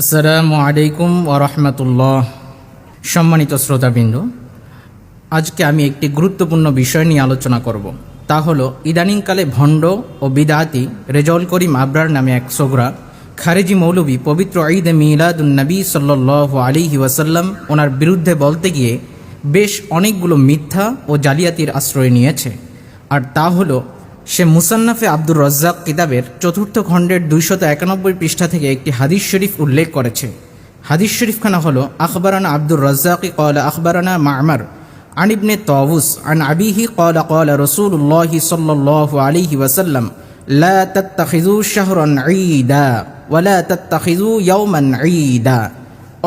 আসসালামু আলাইকুম ওরহমতুল্লাহ সম্মানিত শ্রোতাবৃন্দ, আজকে আমি একটি গুরুত্বপূর্ণ বিষয় নিয়ে আলোচনা করব। তা হলো, ইদানিংকালে ভণ্ড ও বিদাতি রেজল করিম আবরার নামে এক সোগরা, খারেজি মৌলবী পবিত্র ঈদ মিলাদুন নবী সাল্লাহ আলিহি ওয়াসাল্লাম ওনার বিরুদ্ধে বলতে গিয়ে বেশ অনেকগুলো মিথ্যা ও জালিয়াতির আশ্রয় নিয়েছে। আর তা হলো সে মুসান্নাফে আব্দুর রজ্জাক কিতাবের চতুর্থ খণ্ডের দুইশত একানব্বই পৃষ্ঠা থেকে একটি হাদিস শরীফ উল্লেখ করেছে। হাদিস শরীফ খানা হল, আখবরানা আব্দুর রজ্জাক কল আখবরানা মামার আনিবনে তবুস আন আবিহি কল কয়লা রসুল্লাহ সাল্লাহ আলিহি ওয়াসাল্লাম, লা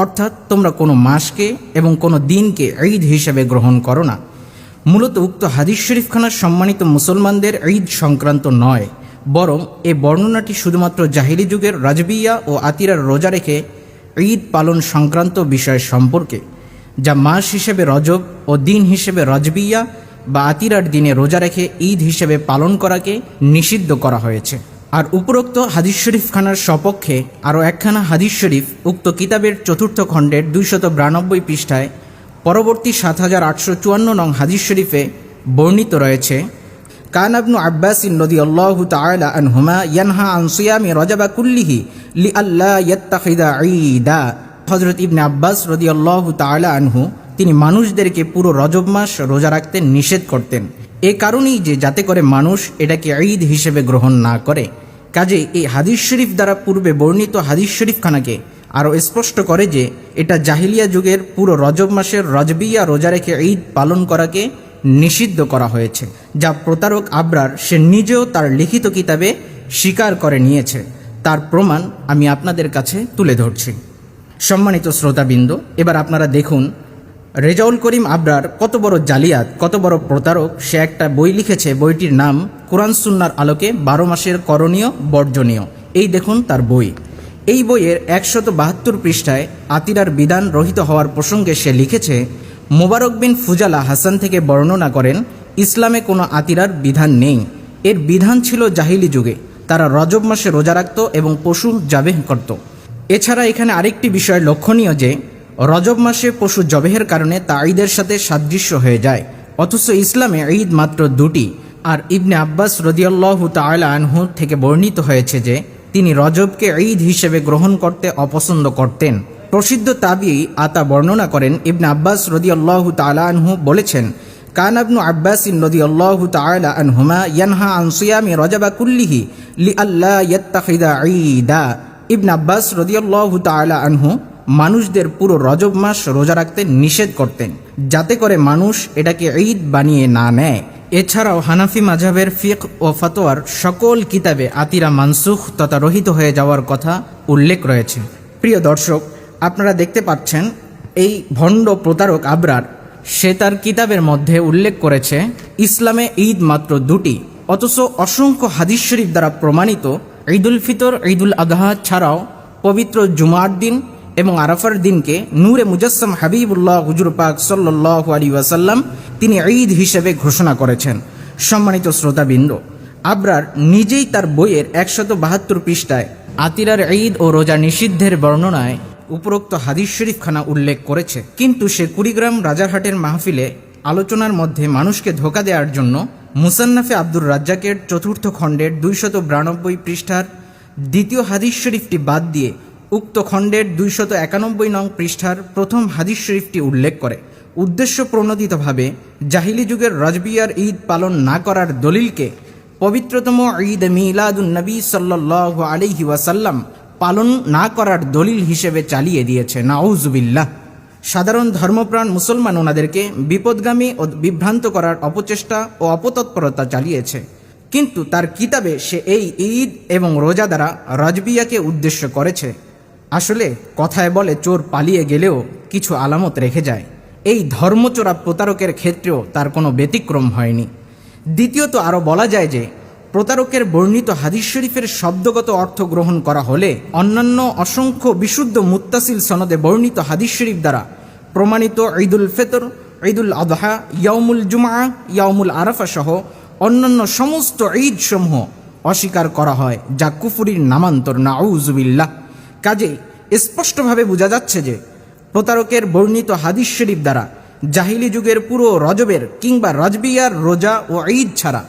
অর্থাৎ তোমরা কোনো মাসকে এবং কোনো দিনকে ঈদ হিসেবে গ্রহণ করো না। মূলত উক্ত হাদিস শরীফখানার সম্মানিত মুসলমানদের ঈদ সংক্রান্ত নয়, বরং এ বর্ণনাটি শুধুমাত্র জাহিলি যুগের রাজবিয়া ও আতিরার রোজা রেখে ঈদ পালন সংক্রান্ত বিষয় সম্পর্কে, যা মাস হিসেবে রজব ও দিন হিসেবে রজবিয়া বা আতিরার দিনে রোজা রেখে ঈদ হিসেবে পালন করাকে নিষিদ্ধ করা হয়েছে। আর উপরোক্ত হাদিস শরীফ খানার সপক্ষে আরও একখানা হাদিস শরীফ উক্ত কিতাবের চতুর্থ খণ্ডের দুইশত বিরানব্বই পৃষ্ঠায় পরবর্তী সাত হাজার আটশো চুয়ান্ন নং হাদিস শরীফে বর্ণিত রয়েছে, কান আবনু আব্বাস নদী আল্লাহ তাআলা আনহুমা ইয়ানহা আন সিয়ামি রজাবা কুল্লিহি লি আল্লাহ ইয়াত্তাখিদা ঈদা। হজরত ইবনে আব্বাস রদি আল্লাহ তাআলা আনহু, তিনি মানুষদেরকে পুরো রজব মাস রোজা রাখতে নিষেধ করতেন। এ কারণেই যে যাতে করে মানুষ এটাকে ঈদ হিসেবে গ্রহণ না করে। কাজে এই হাদিস শরীফ দ্বারা পূর্বে বর্ণিত হাদিস শরীফখানাকে আরও স্পষ্ট করে যে এটা জাহিলিয়া যুগের পুরো রজব মাসের রজবিয়া রোজা রেখে ঈদ পালন করাকে নিষিদ্ধ করা হয়েছে, যা প্রতারক আবরার সে নিজেও তার লিখিত কিতাবে স্বীকার করে নিয়েছে। তার প্রমাণ আমি আপনাদের কাছে তুলে ধরছি। সম্মানিত শ্রোতাবৃন্দ, এবার আপনারা দেখুন, রেজাউল করিম আবরার কত বড় জালিয়াত, কত বড় প্রতারক, সে একটা বই লিখেছে, বইটির নাম কোরআন সুন্নার আলোকে বারো মাসের করণীয়, বর্জনীয়। এই দেখুন তার বই। এই বইয়ের একশত বাহাত্তর পৃষ্ঠায় আতিরার বিধান রহিত হওয়ার প্রসঙ্গে সে লিখেছে, মোবারক বিন ফুজালা হাসান থেকে বর্ণনা করেন, ইসলামে কোনো আতিরার বিধান নেই। এর বিধান ছিল জাহিলি যুগে। তারা রজব মাসে রোজা রাখত এবং পশু জাবেহ করত। এছাড়া এখানে আরেকটি বিষয় লক্ষণীয় যে, রজব মাসে পশু জবেহের কারণে তা ঈদের সাথে সাদৃশ্য হয়ে যায়। অথচ ইসলামে ঈদ মাত্র দুটি। আর ইবনে আব্বাস রদিয়াল্লাহ তাআলা আনহু থেকে বর্ণিত হয়েছে যে তিনি রজবকে ঈদ হিসেবে গ্রহণ করতে অপছন্দ করতেন। প্রসিদ্ধ তাবি আতা বর্ণনা করেন, ইবনে আব্বাস রদিয়াল্লাহ তাআলা আনহু বলেছেন, কান আবনু আব্বাস রদিয়াল্লাহু তাআলা আনহুমা ইয়ানহা আন সিয়ামি রজাবা কুল্লিহি লি আল্লাহ ইয়াত্তাখিদা ঈদা। ইবন আব্বাস রদিয়াল্লাহু তাআলা আনহু মানুষদের পুরো রজব মাস রোজা রাখতে নিষেধ করতেন, যাতে করে মানুষ এটাকে ঈদ বানিয়ে না নেয়। এছাড়াও হানাফি মাঝাবের ফিক ও ফতোয়ার সকল কিতাবে আতিরা মানসুখ তথা রহিত হয়ে যাওয়ার কথা উল্লেখ রয়েছে। প্রিয় দর্শক, আপনারা দেখতে পাচ্ছেন, এই ভণ্ড প্রতারক আবরার, সে তার কিতাবের মধ্যে উল্লেখ করেছে, ইসলামে ঈদ মাত্র দুটি, অথচ অসংখ্য হাদিস শরীফ দ্বারা প্রমাণিত ঈদুল ফিতর, ঈদুল আদহা ছাড়াও পবিত্র জুমার দিন এবং আরাফার দিনকে নূরে মুজাসম হাবিবুল্লাহ হুজুর পাক সাল্লাহ আলী ওয়াসাল্লাম তিনি ঈদ হিসেবে ঘোষণা করেছেন। সম্মানিত শ্রোতাবৃন্দ, আবরার নিজেই তার বইয়ের একশত বাহাত্তর পৃষ্ঠায় আতিরার ঈদ ও রোজা নিষিদ্ধের বর্ণনায় উপরোক্ত হাদিস শরীফখানা উল্লেখ করেছে। কিন্তু সে কুড়িগ্রাম রাজারহাটের মাহফিলে আলোচনার মধ্যে মানুষকে ধোকা দেওয়ার জন্য মুসান্নাফে আব্দুর রাজ্জাকের চতুর্থ খণ্ডের দুইশত বিরানব্বই পৃষ্ঠার দ্বিতীয় হাদিস শরীফটি বাদ দিয়ে উক্ত খণ্ডের দুইশত একানব্বই নং পৃষ্ঠার প্রথম হাদিস শরীফটি উল্লেখ করে। উদ্দেশ্য প্রণোদিতভাবে, জাহিলি যুগের রজবিয়ার ঈদ পালন না করার দলিলকে পবিত্রতম ঈদ মিলাদুন নবী সাল্লাহ আলিহি ওয়াসাল্লাম পালন না করার দলিল হিসেবে চালিয়ে দিয়েছে। নাউজুবিল্লাহ। সাধারণ ধর্মপ্রাণ মুসলমান ওনাদেরকে বিপদগামী ও বিভ্রান্ত করার অপচেষ্টা ও অপতৎপরতা চালিয়েছে। কিন্তু তার কিতাবে সে এই ঈদ এবং রোজা দ্বারা রজবিয়াকে উদ্দেশ্য করেছে। আসলে কথায় বলে চোর পালিয়ে গেলেও কিছু আলামত রেখে যায়। এই ধর্মচোরা প্রতারকের ক্ষেত্রেও তার কোনো ব্যতিক্রম হয়নি। দ্বিতীয়ত আরও বলা যায় যে, প্রতারকের বর্ণিত হাদিস শরীফের শব্দগত অর্থ গ্রহণ করা হলে অন্যান্য অসংখ্য বিশুদ্ধ মুত্তাসিল সনদে বর্ণিত হাদিস শরীফ দ্বারা প্রমাণিত ঈদুল ফেতর, ঈদুল আদহা ইয়ামুল জুমা ইয়ামুল আরাফা সহ অন্যান্য সমস্ত ঈদসমূহ অস্বীকার করা হয়, যা কুফুরির নামান্তর নাউজুবিল্লাহ কাজে স্পষ্টভাবে বোঝা যাচ্ছে যে প্রতারকের বর্ণিত হাদিস শরীফ দ্বারা জাহিলি যুগের পুরো রজবের কিংবা রজবিয়ার রোজা ও ঈদ ছাড়া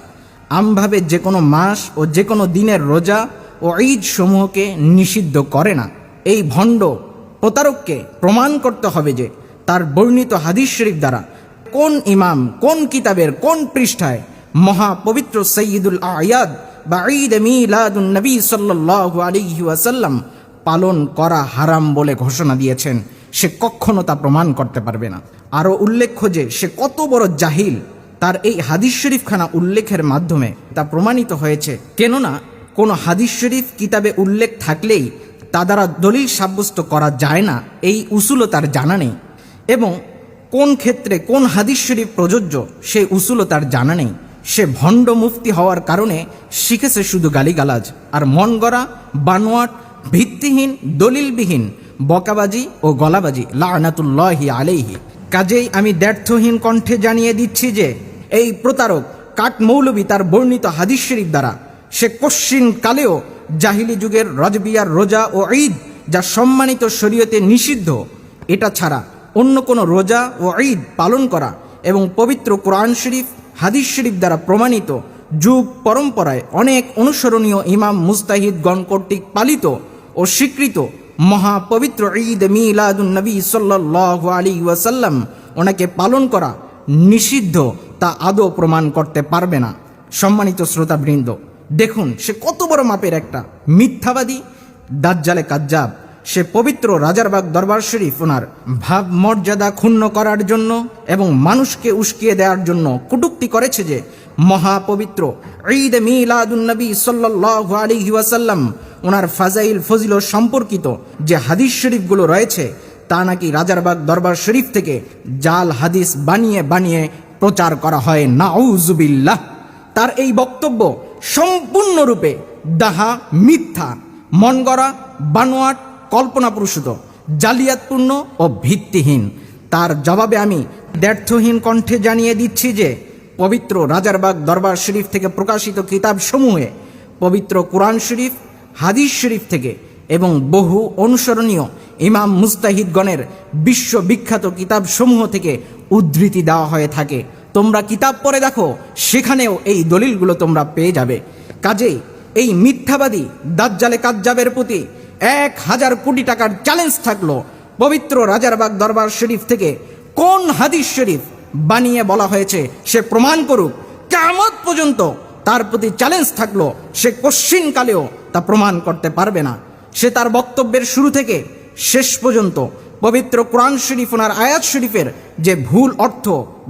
আমভাবে যে কোনো মাস ও যে কোনো দিনের রোজা ও ঈদ সমূহকে নিষিদ্ধ করে না। এই ভণ্ড প্রতারককে প্রমাণ করতে হবে যে তার বর্ণিত হাদিস শরীফ দ্বারা কোন ইমাম, কোন কিতাবের, কোন পৃষ্ঠায় মহা পবিত্র সৈয়দুল আয়াদ বা ঈদ মিলাদুন নবী সাল্লাল্লাহু আলাইহি ওয়াসাল্লাম পালন করা হারাম বলে ঘোষণা দিয়েছেন। সে কখনো তা প্রমাণ করতে পারবে না। আরও উল্লেখ্য যে, সে কত বড় জাহিল। তার এই হাদিস শরীফখানা উল্লেখের মাধ্যমে তা প্রমাণিত হয়েছে। কেননা, কোনো হাদিস শরীফ কিতাবে উল্লেখ থাকলেই তা দ্বারা দলিল সাব্যস্ত করা যায় না, এই উসুলও তার জানা নেই। এবং কোন ক্ষেত্রে কোন হাদিস শরীফ প্রযোজ্য, সেই উসুলও তার জানা নেই। সে ভণ্ড মুফতি হওয়ার কারণে শিখেছে শুধু গালিগালাজ। আর মন গড়া বানোয়াট ভিত্তিহীন দলিলবিহীন, বকাবাজি ও গলাবাজি, লানাতুল্লাহি আলাইহি। কাজেই আমি দ্ব্যর্থহীন কণ্ঠে জানিয়ে দিচ্ছি যে, এই প্রতারক কাট মৌলবী তার বর্ণিত হাদিস শরীফ দ্বারা, সে কশ্চিন কালেও জাহিলি যুগের রজবিয়ার রোজা ও ঈদ, যা সম্মানিত শরীয়তে নিষিদ্ধ, এটা ছাড়া অন্য কোনো রোজা ও ঈদ পালন করা এবং পবিত্র কোরআন শরীফ, হাদিস শরীফ দ্বারা প্রমাণিত যুগ পরম্পরায় অনেক অনুসরণীয় ইমাম মুস্তাহিদগণ কর্তৃক পালিত ও স্বীকৃত মহাপবিত্র ঈদ মিলাদুন নবী সাল্লাল্লাহু আলী ওয়াসাল্লাম ওনাকে পালন করা নিষিদ্ধ তা আদৌ প্রমাণ করতে পারবে না। সম্মানিত শ্রোতাবৃন্দ, দেখুন সে কত বড় মাপের একটা মিথ্যাবাদী, দাজ্জালে কাজ্জাব। সে পবিত্র রাজারবাগ দরবার শরীফ ওনার ভাব মর্যাদা ক্ষুণ্ণ করার জন্য এবং মানুষকে উস্কিয়ে দেওয়ার জন্য কটুক্তি করেছে যে মহাপবিত্র। ঈদ মিলাদুন্নবী সাল্লাল্লাহু আলাইহি ওয়াসাল্লাম, ওনার ফাজাইল ফজিল সম্পর্কিত যে হাদিস শরীফগুলো রয়েছে, তা নাকি রাজারবাগ দরবার শরীফ থেকে জাল হাদিস বানিয়ে বানিয়ে প্রচার করা হয়। নাউজুবিল্লাহ। তার এই বক্তব্য সম্পূর্ণরূপে দাহা, মিথ্যা মন গড়া বানোয়াট, কল্পনাপ্রসূত, জালিয়াতপূর্ণ ও ভিত্তিহীন। তার জবাবে আমি ব্যর্থহীন কণ্ঠে জানিয়ে দিচ্ছি যে পবিত্র রাজারবাগ দরবার শরীফ থেকে প্রকাশিত কিতাব সমূহে পবিত্র কোরআন শরীফ, হাদিস শরীফ থেকে এবং বহু অনুসরণীয় ইমাম মুস্তাহিদগণের বিশ্ববিখ্যাত কিতাব সমূহ থেকে উদ্ধৃতি দেওয়া হয়ে থাকে। তোমরা কিতাব পড়ে দেখো, সেখানেও এই দলিলগুলো তোমরা পেয়ে যাবে। কাজেই এই মিথ্যাবাদী দাজ্জালে কাজ্জাবের প্রতি এক হাজার কোটি টাকার চ্যালেঞ্জ থাকল পবিত্র রাজারবাগ দরবার শরীফ থেকে কোন হাদিস শরীফ বানিয়ে বলা হয়েছে, সে প্রমাণ করুক। কেমত পর্যন্ত তার প্রতি চ্যালেঞ্জ থাকল, সে কশ্চিন কালেও তা প্রমাণ করতে পারবে না। সে তার বক্তব্যের শুরু থেকে শেষ পর্যন্ত পবিত্র কোরআন শরীফ ওনার আয়াত শরীফের যে ভুল অর্থ,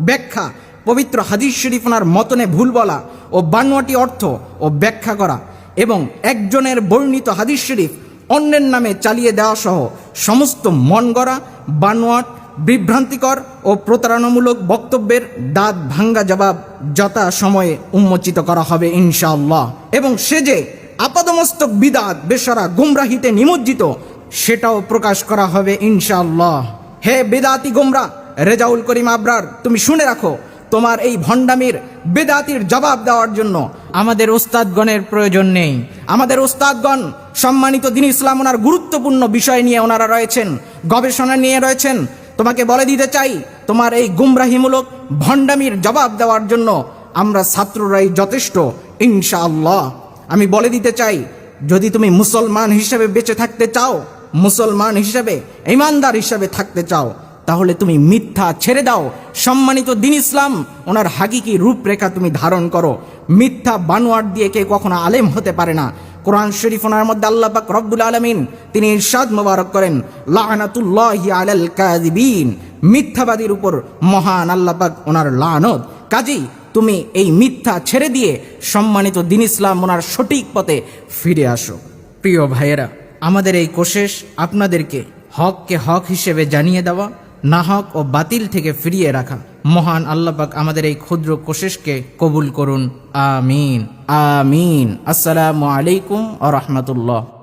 ব্যাখ্যা, পবিত্র হাদিস শরীফ ওনার মতনে ভুল বলা ও বানোয়াটি অর্থ ও ব্যাখ্যা করা এবং একজনের বর্ণিত হাদিস শরীফ অন্যের নামে চালিয়ে দেওয়া সহ সমস্ত মন গড়া, বানোয়াট বিভ্রান্তিকর ও প্রতারণামূলক বক্তব্যের দাঁত ভাঙ্গা জবাব যথা সময়ে উন্মোচিত করা হবে, ইনশাআল্লাহ। এবং সে যে আপাদমস্তক বিদাত, বেসারা, গুমরাহিতে নিমজ্জিত, সেটাও প্রকাশ করা হবে, ইনশাআল্লাহ। হে বেদাতি গুমরা, রেজাউল করিম আবরার, তুমি শুনে রাখো, তোমার এই ভণ্ডামির বেদাতির জবাব দেওয়ার জন্য আমাদের ওস্তাদগণের প্রয়োজন নেই। আমাদের ওস্তাদগণ সম্মানিত দিন ইসলাম ওনার গুরুত্বপূর্ণ বিষয় নিয়ে ওনারা রয়েছেন, গবেষণা নিয়ে রয়েছেন তোমাকে বলে দিতে চাই, তোমার এই গুমরাহিমূলক ভণ্ডামির জবাব দেওয়ার জন্য আমরা ছাত্ররাই যথেষ্ট, ইনশাআল্লাহ। আমি বলে দিতে চাই, যদি তুমি মুসলমান হিসেবে বেঁচে থাকতে চাও, মুসলমান হিসেবে, ইমানদার হিসেবে থাকতে চাও, তাহলে তুমি মিথ্যা ছেড়ে দাও। সম্মানিত দিন ইসলাম, ওনার হাকিকি রূপরেখা তুমি ধারণ করো। মিথ্যা বানোয়ার দিয়ে কে কখনো আলেম হতে পারে না। কোরআন শরীফ ওনার মধ্যে আল্লাহ পাক রব্বুল আলমিন তিনি ইরশাদ মোবারক করেন, লানাতুল্লাহি আলাল কাযিবিন। মিথ্যাবাদীর উপর মহান আল্লাহ পাক ওনার লানত। কাজেই তুমি এই মিথ্যা ছেড়ে দিয়ে সম্মানিত দিন ইসলাম ওনার সঠিক পথে ফিরে আসো। প্রিয় ভাইয়েরা, আমাদের এই কোশেষ আপনাদেরকে হককে হক হিসেবে জানিয়ে দেওয়া না হক ও বাতিল থেকে ফিরিয়ে রাখা। মহান আল্লাপাক আমাদের এই ক্ষুদ্র কোশেষকে কবুল করুন। আমিন। আমিন। আসসালামু আলাইকুম আ রহমতুল্লাহ।